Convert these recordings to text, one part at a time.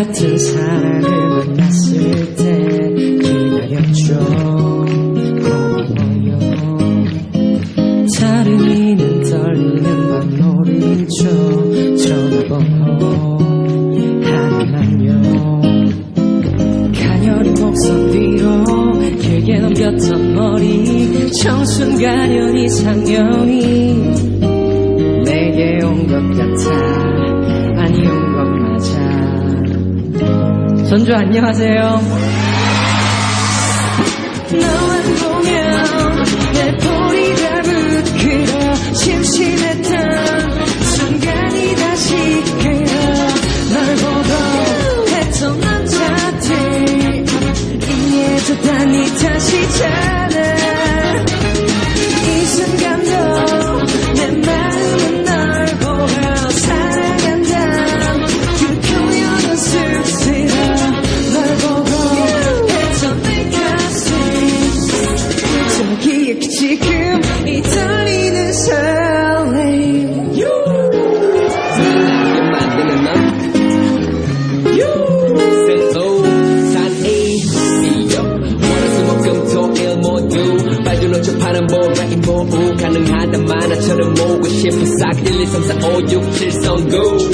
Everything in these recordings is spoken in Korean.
같은 사랑을 만났을 때 기다렸죠. 고마워요 다른 이는 떨리는 밤놀이죠. 전화번호 하나만요. 가녀린 목선 뒤로 길게 넘겼던 머리. 청순가련 이상형이 내게 온 것 같아 전주 안녕하세요. 다시 자 1, 2, 3, 4, 5, 6, 7 성구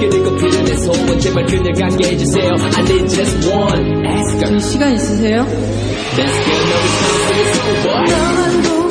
그리고 필요내 소원 제발 그녀 갖게 해주세요 I need just one Ask her 시간 있으세요? Let's get no time for your boy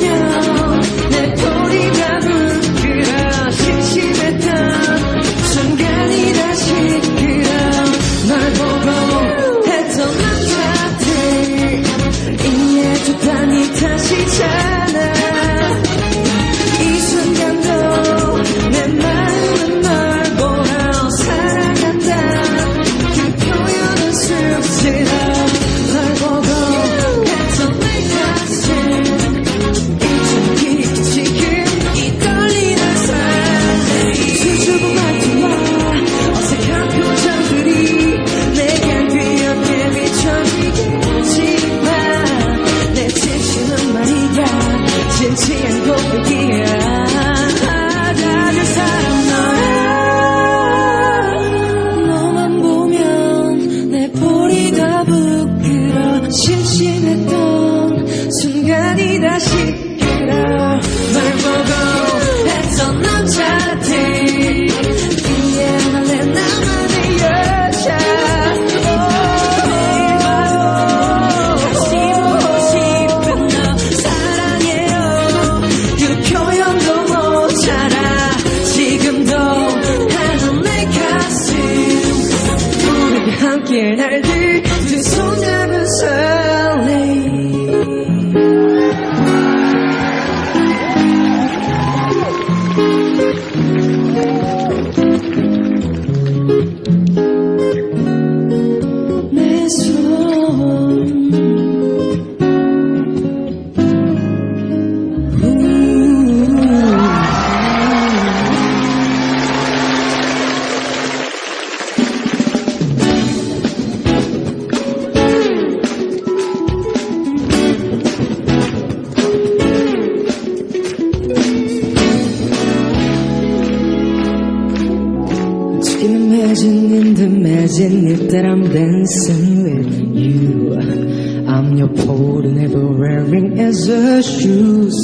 함께 날들 두 손 잡은 설레임 imagine it that I'm dancing with you. I'm your pole, never wearing as a shoes.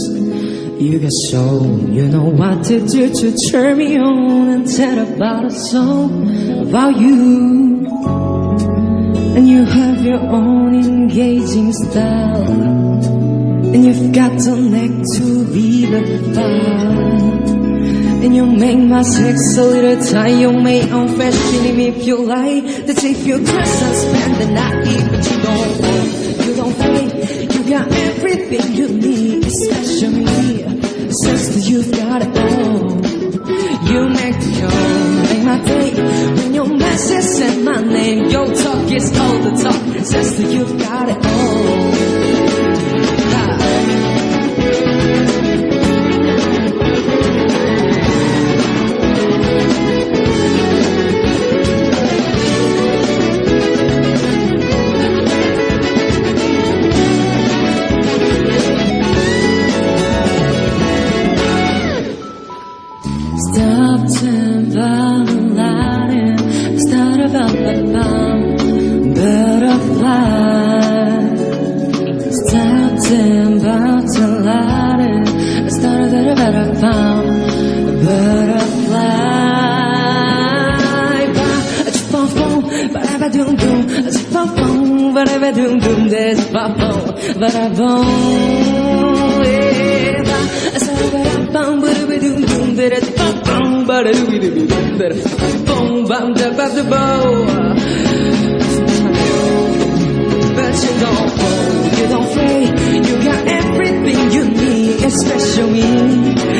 You got soul, you know what to do to turn me on and tell about a song about you. And you have your own engaging style, and you've got the neck to be the fire. And you make my sex a little tight You make own fashion if you like. That's if you dress and spend the night But you don't want, you don't fake You got everything you need Especially me Since you've got it all You make the show, make my day. When your message said my name Your talk is all the talk. Since you've got it all but I don't. Yeah, I but I da, ba, da. But you don't you don't fray, you got everything you need, especially me.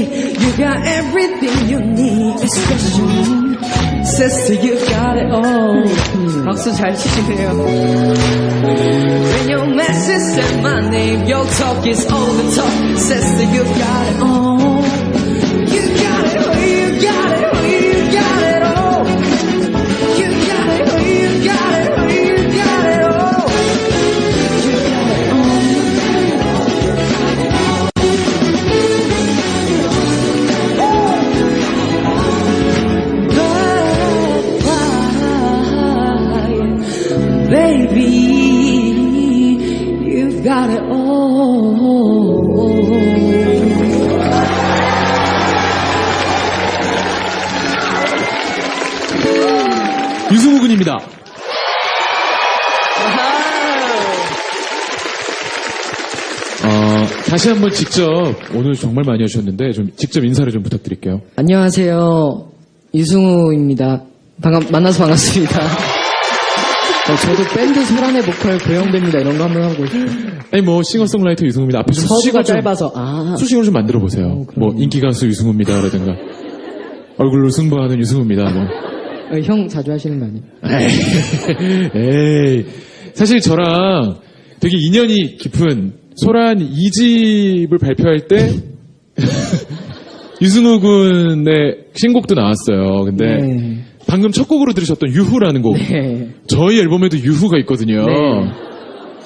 You got everything you need, especially sister. You got it all. 박수 잘 치시네요. When your message and my name, your talk is all the talk. Sister, you got it all. 다시 한번 직접 오늘 정말 많이 하셨는데 좀 직접 인사를 좀 부탁드릴게요. 안녕하세요. 유승우입니다. 반갑, 만나서 반갑습니다. 어, 저도 밴드 소란의 보컬 고영배입니다. 이런 거 한번 하고 싶어요. 아니 뭐 싱어송라이터 유승우입니다. 앞에 좀 서두가 수식어 좀, 짧아서, 아. 수식어를 좀 만들어 보세요. 뭐 인기 가수 유승우입니다라든가 얼굴로 승부하는 유승우입니다. 뭐. 어, 형 자주 하시는 거 아니에요? 에이, 사실 저랑 되게 인연이 깊은 소란 2집을 발표할 때 유승우 군의 신곡도 나왔어요. 근데 네. 방금 첫 곡으로 들으셨던 유후라는 곡. 네. 저희 앨범에도 유후가 있거든요. 네.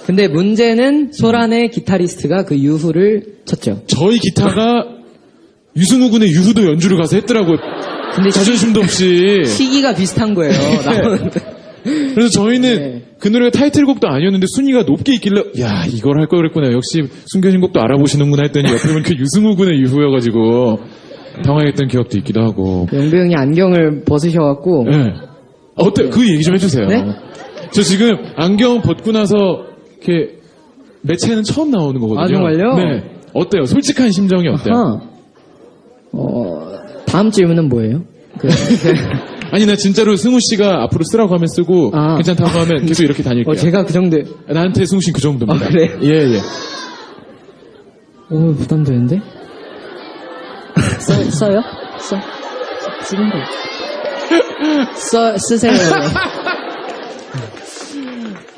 근데 문제는 소란의 기타리스트가 그 유후를 쳤죠. 저희 기타가 유승우 군의 유후도 연주를 가서 했더라고요. 근데 시, 자존심도 없이. 시기가 비슷한 거예요. 나오는데. 그래서 저희는 네. 그 노래가 타이틀곡도 아니었는데 순위가 높게 있길래 야 이걸 할 걸 그랬구나 역시 숨겨진 곡도 알아보시는구나 했더니 옆에 보면 그 유승우 군의 유후여가지고 당황했던 기억도 있기도 하고 영배 형이 안경을 벗으셔갖고 예. 어때 그 얘기 좀 해주세요 네? 저 지금 안경 벗고 나서 이렇게 매체는 처음 나오는 거거든요 아, 정말요? 네 어때요 솔직한 심정이 어때요 아하. 어, 다음 질문은 뭐예요? 그, 아니 나 진짜로 승우 씨가 앞으로 쓰라고 하면 쓰고 아. 괜찮다고 하면 계속 이렇게 다닐게요 어, 제가 그 정도, 나한테 승우 씨는 그 정도입니다 아, 그래요? 예예 오, 부담되는데? 써, 써요? 써? 쓰는 거. 써, 쓰세요.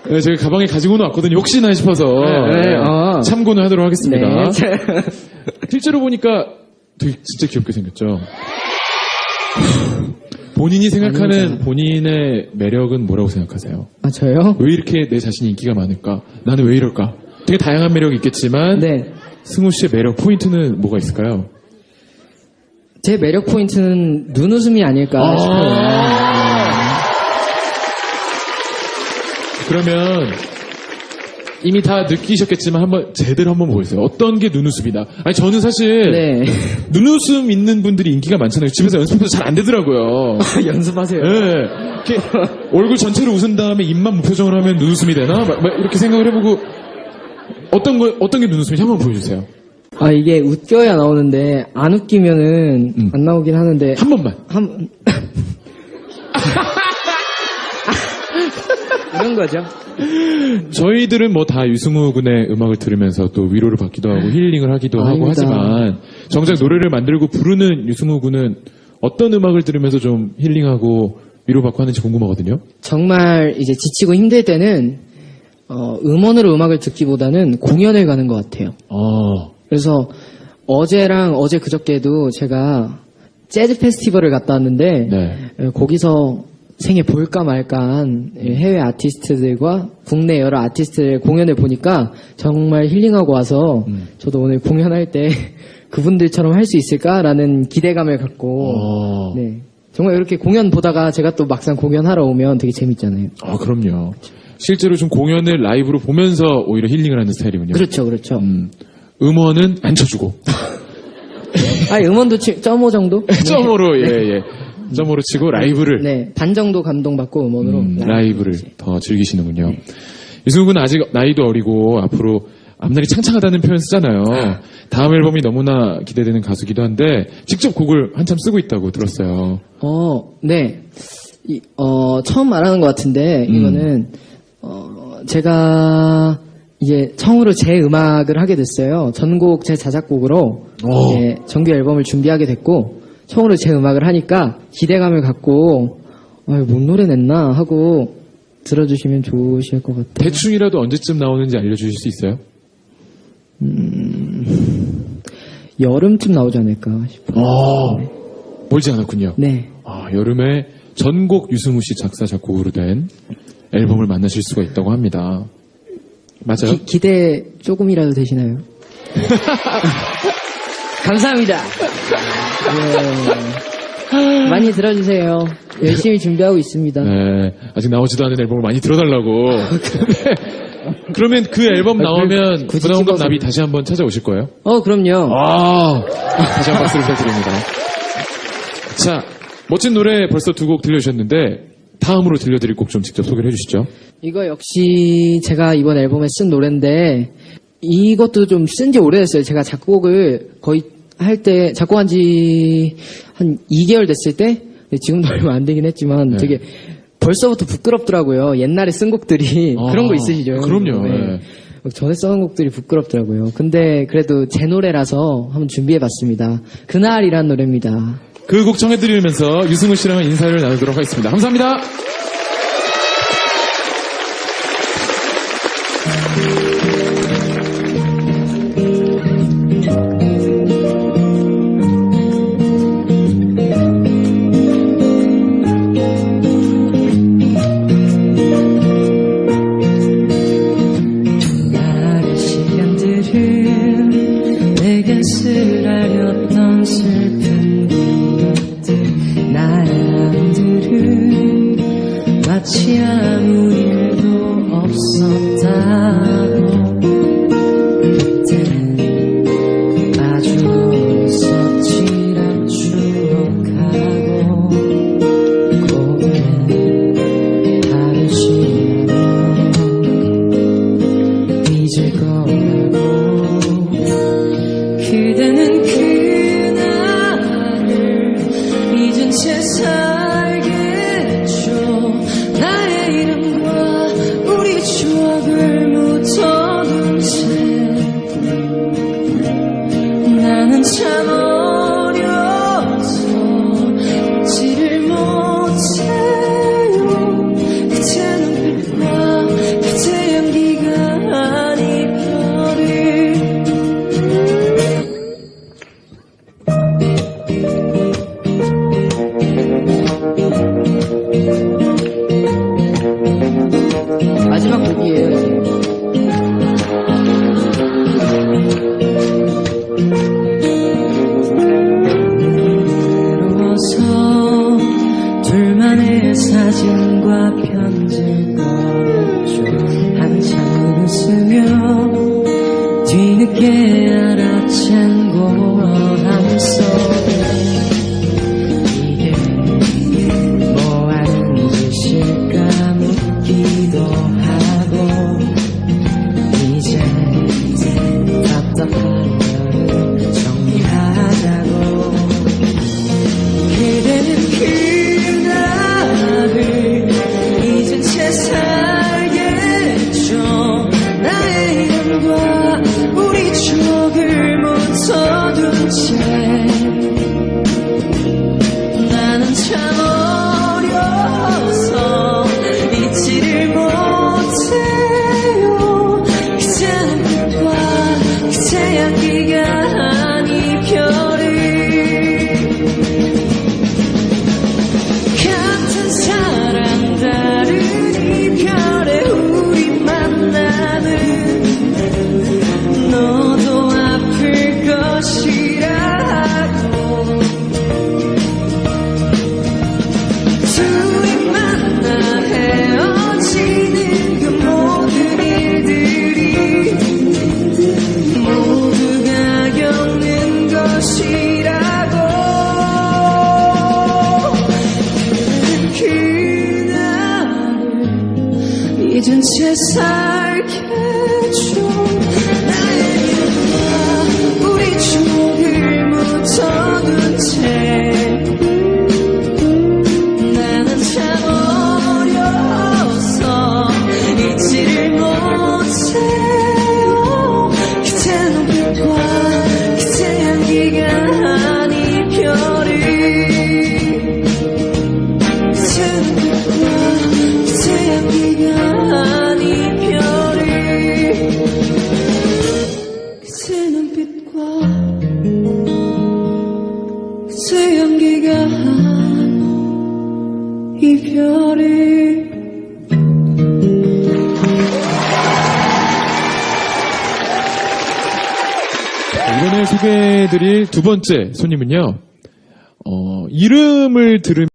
네, 제가 가방에 가지고는 왔거든요. 혹시나 싶어서 네, 네, 어. 참고는 하도록 하겠습니다. 네. 실제로 보니까 되게 진짜 귀엽게 생겼죠. 본인이 생각하는. 본인의 매력은 뭐라고 생각하세요? 아, 저요? 왜 이렇게 내 자신이 인기가 많을까? 나는 왜 이럴까? 되게 다양한 매력이 있겠지만 네. 승우 씨의 매력 포인트는 뭐가 있을까요? 제 매력 포인트는 눈웃음이 아닐까 싶어요. 그러면 이미 다 느끼셨겠지만 한번 제대로 한번 보여주세요. 어떤 게 눈웃음이다. 아니 저는 사실 네. 눈웃음 있는 분들이 인기가 많잖아요. 집에서 연습해도 잘안 되더라고요. 연습하세요. 예. 이렇게 얼굴 전체를 웃은 다음에 입만 무표정을 하면 눈웃음이 되나? 막- 막 이렇게 생각을 해보고 어떤 거 어떤 게 눈웃음인지 한번 보여주세요. 아, 이게 웃겨야 나오는데, 안 웃기면은 음. 안 나오긴 하는데, 한 번만. 한, 이런 거죠. 저희들은 뭐 다 유승우 군의 음악을 들으면서 또 위로를 받기도 하고 힐링을 하기도 하고 아닙니다. 하지만 정작 노래를 만들고 부르는 유승우 군은 어떤 음악을 들으면서 좀 힐링하고 위로받고 하는지 궁금하거든요. 정말 이제 지치고 힘들 때는 어, 음원으로 음악을 듣기보다는 공연을 가는 것 같아요. 어, 그래서 어제랑 어제 그저께도 제가 재즈 페스티벌을 갔다 왔는데 네. 에, 거기서 생애 볼까 말까한 해외 아티스트들과 국내 여러 아티스트의 공연을 보니까 정말 힐링하고 와서 저도 오늘 공연할 때 그분들처럼 할 수 있을까라는 기대감을 갖고 어. 네 정말 이렇게 공연 보다가 제가 또 막상 공연하러 오면 되게 재밌잖아요. 아, 그럼요. 실제로 좀 공연을 라이브로 보면서 오히려 힐링을 하는 스타일이군요. 그렇죠, 그렇죠. 음, 음원은 안 쳐주고. 아 음원도 치, 점오 정도? 점으로, 예, 예. 점으로 치고 라이브를, 네, 반 정도 감동받고 음원으로 음, 라이브를 더 즐기시는군요. 이승우 군은 아직 나이도 어리고 앞으로 앞날이 창창하다는 표현 쓰잖아요. 다음 앨범이 너무나 기대되는 가수기도 한데 직접 곡을 한참 쓰고 있다고 들었어요. 어, 네. 이, 어, 처음 말하는 것 같은데, 음. 이거는, 어, 제가, 이제, 처음으로 제 음악을 하게 됐어요. 전곡 제 자작곡으로, 오. 이제 정규 앨범을 준비하게 됐고, 처음으로 제 음악을 하니까, 기대감을 갖고, 아, 뭔 노래 냈나? 하고, 들어주시면 좋으실 것 같아요. 대충이라도 언제쯤 나오는지 알려주실 수 있어요? 여름쯤 나오지 않을까 싶어요. 어, 멀지 않았군요. 네. 아, 여름에 전곡 유승우 씨 작사 작곡으로 된 앨범을 만나실 수가 있다고 합니다. 맞아요? 기, 기대 조금이라도 되시나요? 감사합니다. 네. 많이 들어주세요. 열심히 준비하고 있습니다. 네, 아직 나오지도 않은 앨범을 많이 들어달라고. 네. 그러면 그 앨범 나오면 굳이 부담감 찍어서. 나비 다시 한번 찾아오실 거예요? 어, 그럼요. 아, 다시 한번 박수를 부탁드립니다. 자, 멋진 노래 벌써 두 곡 들려주셨는데 다음으로 들려드릴 곡 좀 직접 소개를 해주시죠. 이거 역시 제가 이번 앨범에 쓴 노래인데 이것도 좀 쓴 지 오래됐어요. 제가 작곡을 거의 할 때 작곡한 지 한 2개월 됐을 때 네, 지금도 얼마 안 되긴 했지만 네. 되게 벌써부터 부끄럽더라고요. 옛날에 쓴 곡들이 아, 그런 거 있으시죠? 그럼요. 네. 네. 전에 써놓은 곡들이 부끄럽더라고요. 근데 그래도 제 노래라서 한번 준비해봤습니다. 그날이란 노래입니다. 그 곡 청해드리면서 유승우 씨랑 인사를 나누도록 하겠습니다. 감사합니다. just sigh. 소개해드릴 두 번째 손님은요, 어, 이름을 들으면